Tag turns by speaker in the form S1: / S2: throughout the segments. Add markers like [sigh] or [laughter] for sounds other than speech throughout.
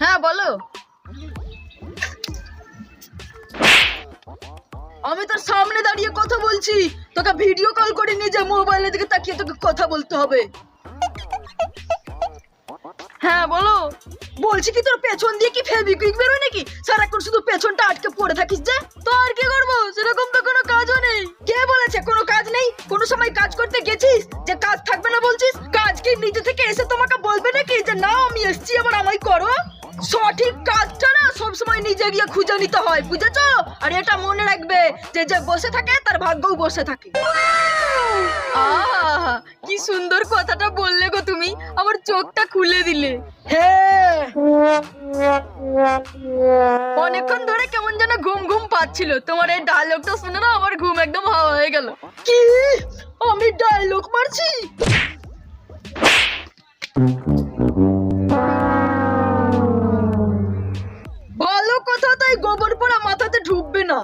S1: হ্যাঁ বলো। আমি তোর সামনে দাঁড়িয়ে কথা বলছি। তোকে ভিডিও কল করে নিজে মোবাইলের দিকে তাকিয়ে তোকে কথা বলতে হবে। হ্যাঁ বলো। বলছি কি তোর পেছন দিয়ে কি ফেবিকুইক বেরোয় নাকি? সারাক্ষণ শুধু পেছনটা আটকে পড়ে থাকিস যে? তো আর কি করব? সেরকম তো কোনো কাজও নেই। কে বলেছে কোনো কাজ নেই? কোনো সময় কাজ করতে গেছিস? যে কাজ থাকবে না বলছিস? কাজ কি নিজে থেকে এসে নাকি যে না আমি এসছি আবার আমায় করো। সঠিক কাজটা না সবসময় নিজে গিয়ে খুঁজে নিতে হয়, বুঝেছ? আর এটা মনে রাখবে যে যে বসে থাকে, তার ভাগ্যও বসে থাকে। কি সুন্দর কথাটা বললে গো তুমি। আমার চোখটা খুলে দিলে। হ্যাঁ অনেকক্ষণ ধরে কেমন যেন ঘুম ঘুম পাচ্ছিল। তোমার এই ডায়লগটা শুনে না আমার ঘুম একদম হাওয়া হয়ে গেল। কি? আমি ডায়লগ মারছি? ভালো কথা তাই গোবর পোড়া মাথাতে ঢুকবে না।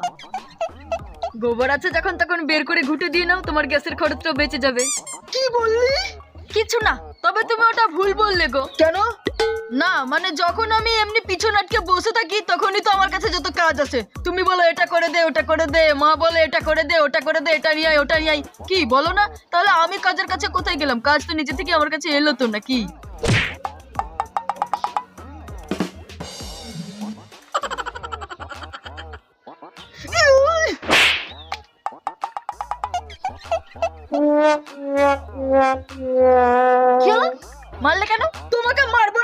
S1: গোবর আছে যখন তখন বের করে ঘুটে দিয়ে নাও তোমার গ্যাসের খরচটাও বেঁচে যাবে। কি বললি? কিছু না তবে তুমি ওটা ভুল বললে গো। কেন? না মানে যখন আমি এমনি পিছন আটকে বসে থাকি তখনই তো আমার কাছে যত কাজ আছে। তুমি বলো এটা করে দে ওটা করে দে। মা বলে এটা করে দে ওটা করে দে এটা নিয়ে আয় ওটা নিয়ে আয়। কি বলো না? তাহলে আমি কাজের কাছে কোথায় গেলাম? কাজ তো নিজে থেকে আমার কাছে এলো তো নাকি [laughs] মারলে কেন? তোমাকে মারবো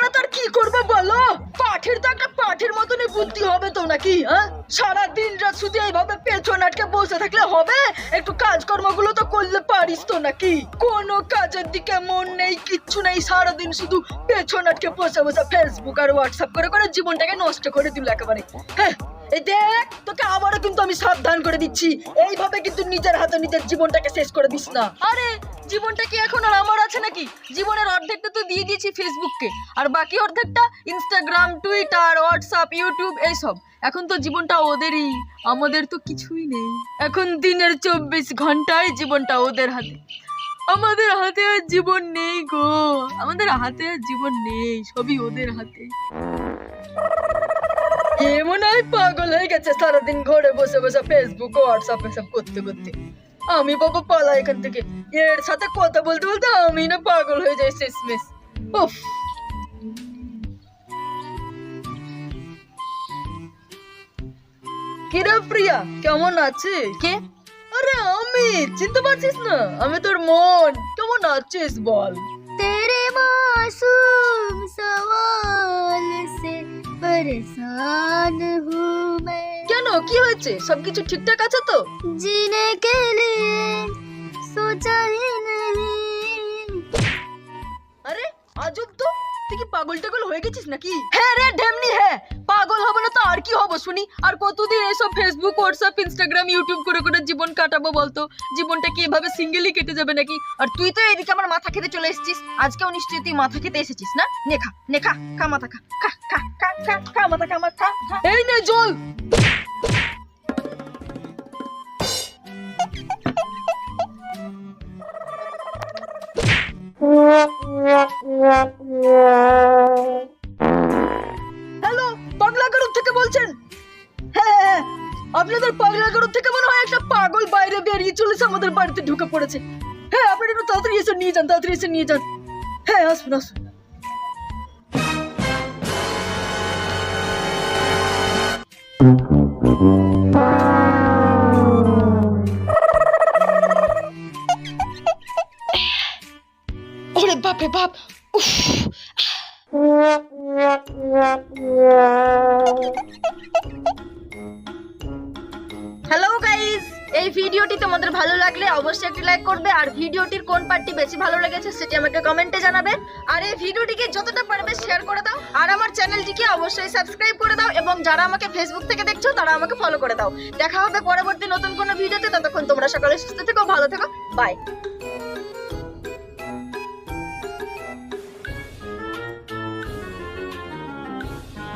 S1: করব বলো? পাঠের পাঠের মতনই বুদ্ধি হবে তো নাকি হ্যাঁ? সারা দিন রাত শুধু এইভাবে পেছন আটকে বসে থাকলে হবে? একটু কাজকর্মগুলো তো করলে পারিস তো নাকি? কোনো কাজের দিকে মন নেই, কিচ্ছু নেই, সারাদিন শুধু পেছন আটকে বসে বসে ফেসবুক আর হোয়াটসঅ্যাপ করে করে জীবনটাকে নষ্ট করে দিল একেবারে। হ্যাঁ এই দেখ, তোকে আবারও কিন্তু আমি সাবধান করে দিচ্ছি। এইভাবে কিন্তু নিজের হাতে নিজের জীবনটাকে শেষ করে দিস না। আরে জীবনটা কি এখন আর আমার আছে নাকি? জীবনের অর্ধেকটা তো দিয়ে দিয়েছি ফেসবুককে আর বাকি অর্ধেকটা ইনস্টাগ্রাম টুইটার হোয়াটসঅ্যাপ ইউটিউব এইসব। এখন তো জীবনটা ওদেরই। আমাদের তো কিছুই নেই। এখন দিনের চব্বিশ ঘন্টায় জীবনটা ওদের হাতে। আমাদের হাতে আর জীবন নেই গো। আমাদের হাতে আর জীবন নেই। সবই ওদের হাতে। এ মনে হয় পাগল হয়ে গেছে সারাদিন ঘরে বসে বসে ফেসবুক হোয়াটসঅ্যাপ এসব করতে করতে। আমি বাবা পালা এখান থেকে। এর সাথে কথা বলতে বলতে আমি না পাগল হয়ে যাই শেষমেশ। উফ। কিরা প্রিয়া কেমন আছে কে? আরে আমি চিনতে পারছিস না? আমি তোর মন। কেমন আছিস বল?
S2: তেরে মাসুম সওয়াল সে পরেশান হু মে।
S1: কেন? কি হয়েছে? সবকিছু ঠিকঠাক আছে তো?
S2: জিনে কে লিয়ে সোচা
S1: আরে আজব তো। তুই কি পাগল টাগল হয়ে গেছিস নাকি? হ্যাঁ রে ঢেমনি হ্যাঁ। পাগল হব না তো আর কি হব শুনি? আর কতদিন এইসব ফেসবুক হোয়াটসঅ্যাপ ইনস্টাগ্রাম ইউটিউব করে করে জীবন কাটাবো বলতো? জীবনটা কি এভাবে সিঙ্গেলি কেটে যাবে নাকি? আর তুই তো এদিকে আমার মাথা খেতে চলে এসেছিস। আজকেও নিশ্চয়ই তুই মাথা খেতে এসেছিস না? নেখা নেখা নে খা খা মাথা খা। খা খা খা খা মাথা খা খা। এই নে জল! বাইরে বেরিয়ে চলেছে আমাদের বাড়িতে ঢুকে পড়েছে। হ্যাঁ আপনি একটু তাড়াতাড়ি এসে নিয়ে যান তাড়াতাড়ি এসে নিয়ে যান। হ্যাঁ আসুন আসুন। ওরে বাপরে বাপ উফ। হ্যালো এই ভিডিওটি তোমাদের ভালো লাগলে অবশ্যই একটি লাইক করবে, আর ভিডিওটির কোন পার্টটি বেশি ভালো লেগেছে সেটি আমাকে কমেন্টে জানাবে। আর এই ভিডিওটিকে যতটা পারবে শেয়ার করে দাও, আর আমার চ্যানেলটিকে অবশ্যই সাবস্ক্রাইব করে দাও, এবং যারা আমাকে ফেসবুক থেকে দেখছ, তারা আমাকে ফলো করে দাও। দেখা হবে পরবর্তী নতুন কোনো ভিডিওতে, ততক্ষণ তোমরা সকালে সুস্থ থেকো, ভালো থেকো বাই